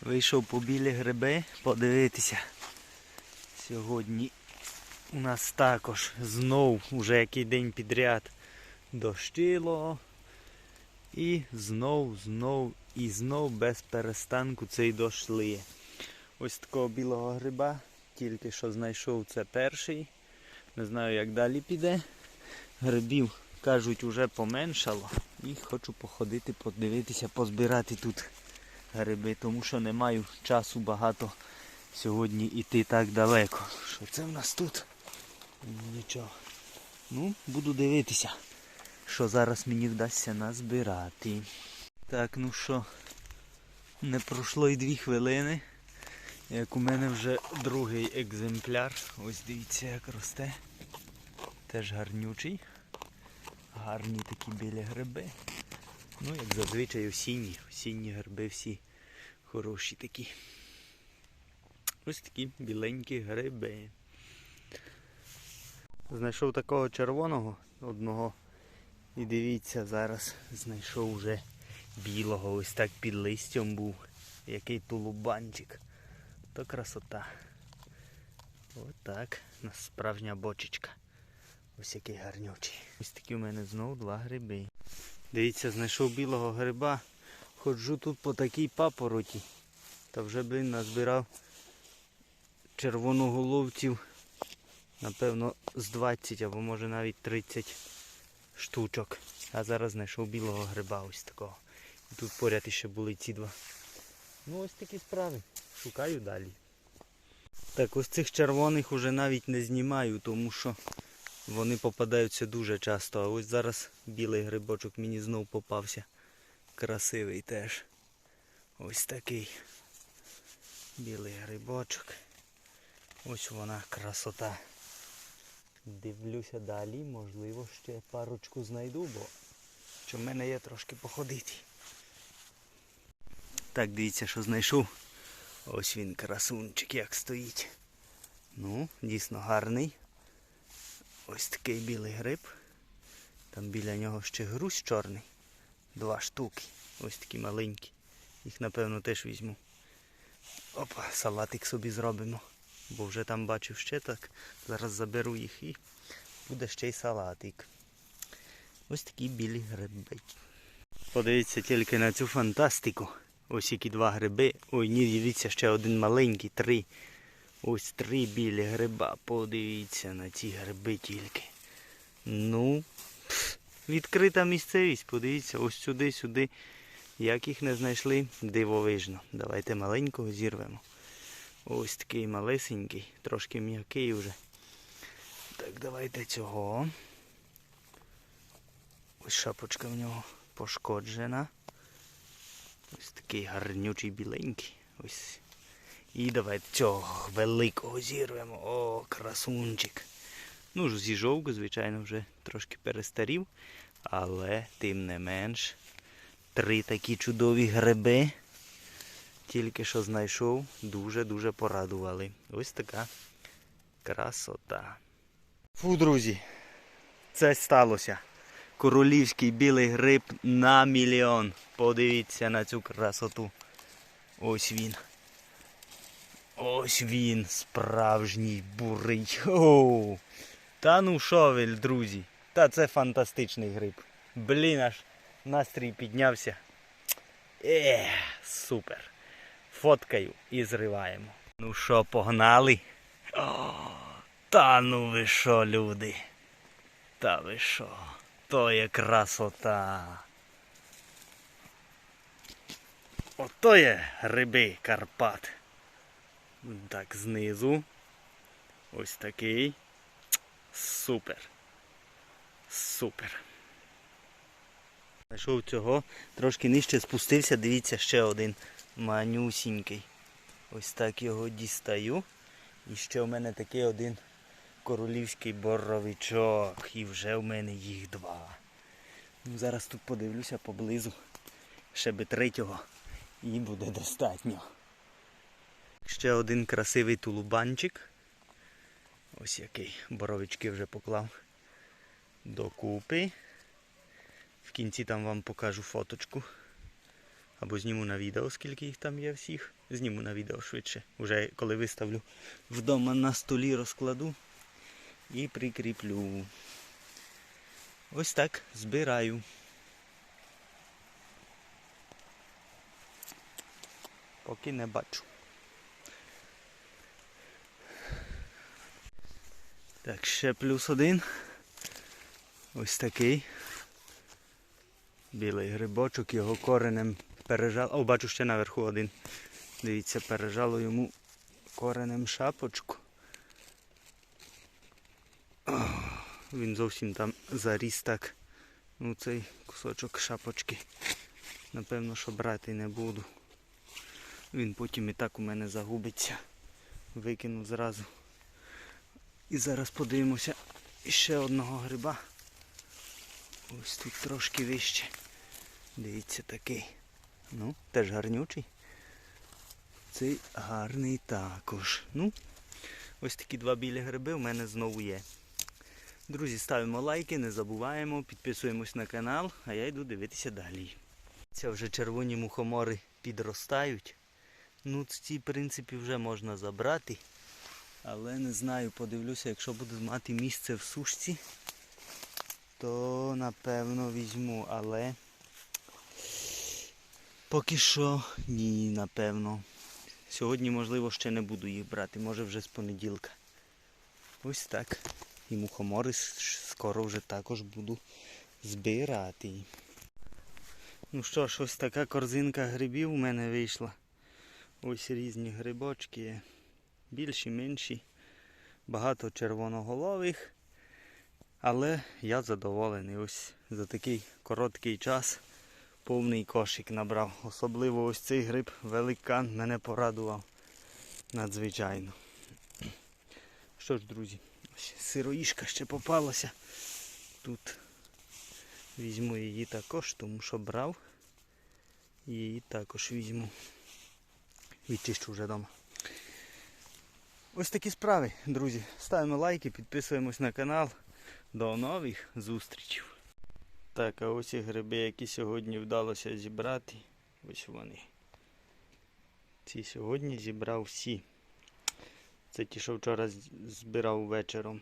Вийшов по білі гриби подивитися. Сьогодні у нас також знов уже який день підряд дощило. І знов, знов і знов без перестанку цей дощ лиє. Ось такого білого гриба, тільки що знайшов це перший. Не знаю як далі піде. Грибів, кажуть, уже поменшало. І хочу походити, подивитися, позбирати тут гриби, тому що не маю часу багато сьогодні йти так далеко. Що це в нас тут? Нічого. Ну, буду дивитися, що зараз мені вдасться назбирати. Так, ну що, не пройшло й дві хвилини. Як у мене вже другий екземпляр. Ось дивіться, як росте. Теж гарнючий. Гарні такі білі гриби. Ну, як зазвичай осінні. Осінні гриби всі хороші такі. Ось такі біленькі гриби. Знайшов такого червоного одного. І дивіться, зараз знайшов вже білого. Ось так під листям був. Який тулубанчик. То красота. Отак. У нас справжня бочечка. Ось який гарнючий. Ось такі у мене знову два гриби. Дивіться, знайшов білого гриба. Ходжу тут по такій папороті. Та вже, блін, назбирав червоноголовців. Напевно, з 20 або може навіть 30 штучок. А зараз знайшов білого гриба ось такого. І тут поряд іще були ці два. Ну ось такі справи. Шукаю далі. Так, ось цих червоних уже навіть не знімаю, тому що вони попадаються дуже часто. А ось зараз білий грибочок мені знов попався. Красивий теж. Ось такий білий грибочок. Ось вона красота. Дивлюся далі, можливо ще парочку знайду, бо що в мене є трошки походити. Так, дивіться, що знайшов. Ось він красунчик як стоїть. Ну, дійсно гарний. Ось такий білий гриб. Там біля нього ще грусь чорний. Два штуки. Ось такі маленькі. Їх напевно теж візьму. Опа, салатик собі зробимо. Бо вже там бачив ще так. Зараз заберу їх і буде ще й салатик. Ось такі білі гриби. Подивіться тільки на цю фантастику. Ось які два гриби. Ой, ні, дивіться, ще один маленький, три. Ось три білі гриба. Подивіться на ці гриби тільки. Ну, відкрита місцевість. Подивіться, ось сюди, сюди. Як їх не знайшли, дивовижно. Давайте маленького зірвемо. Ось такий малесенький, трошки м'який вже. Так, давайте цього. Ось шапочка в нього пошкоджена. Ось такий гарнючий біленький. Ось. І давайте цього великого зірвемо. О, красунчик. Ну ж, зі звичайно, вже трошки перестарів. Але тим не менш. Три такі чудові гриби. Тільки що знайшов, дуже-дуже порадували. Ось така красота. Фу, друзі, це сталося. Королівський білий гриб на мільйон. Подивіться на цю красоту. Ось він. Ось він, справжній бурий. Оу. Та ну ви, друзі? Та це фантастичний гриб. Блін, аж настрій піднявся. Ех, супер. Фоткаю і зриваємо. Ну що, погнали? О, та ну ви що, люди? Та ви що? То є красота. Ото є гриби Карпат. Так, знизу. Ось такий. Супер. Супер. Знайшов цього, трошки нижче спустився, дивіться, ще один манюсінький. Ось так його дістаю. І ще в мене такий один королівський боровичок. І вже в мене їх два. Ну, Зараз тут подивлюся поблизу. Ще би третього і буде достатньо. Ще один красивий тулубанчик. Ось який боровички вже поклав докупи. В кінці там вам покажу фоточку. Або зніму на відео, скільки їх там є всіх. Зніму на відео швидше. Уже коли виставлю вдома на столі розкладу і прикріплю. Ось так збираю. Поки не бачу. Так, ще плюс один. Ось такий. Білий грибочок, його коренем пережало. О, бачу ще наверху один. Дивіться, пережало йому коренем шапочку. О, він зовсім там заріс так. Ну цей кусочок шапочки. Напевно, що брати не буду. Він потім і так у мене загубиться. Викину зразу. І зараз подивимося ще одного гриба. Ось тут трошки вище. Дивіться такий. Ну, теж гарнючий. Цей гарний також. Ну, ось такі два білі гриби в мене знову є. Друзі, ставимо лайки, не забуваємо, підписуємось на канал, а я йду дивитися далі. Це вже червоні мухомори підростають. Ну, ці, в принципі, вже можна забрати. Але не знаю, подивлюся, якщо буду мати місце в сушці, то напевно візьму, але поки що ні, напевно. Сьогодні, можливо, ще не буду їх брати, може вже з понеділка. Ось так. І мухомори скоро вже також буду збирати. Ну що ж, ось така корзинка грибів у мене вийшла. Ось різні грибочки є. Більші, менші. Багато червоноголових. Але я задоволений. Ось за такий короткий час повний кошик набрав. Особливо ось цей гриб великан мене порадував надзвичайно. Що ж, друзі, ось сироїшка ще попалася. Тут візьму її також, тому що брав. Її також візьму. Відчищу вже вдома. Ось такі справи, друзі. Ставимо лайки, підписуємось на канал. До нових зустрічей. Так, а ось і гриби, які сьогодні вдалося зібрати. Ось вони. Ці сьогодні зібрав всі. Це ті, що вчора збирав вечором.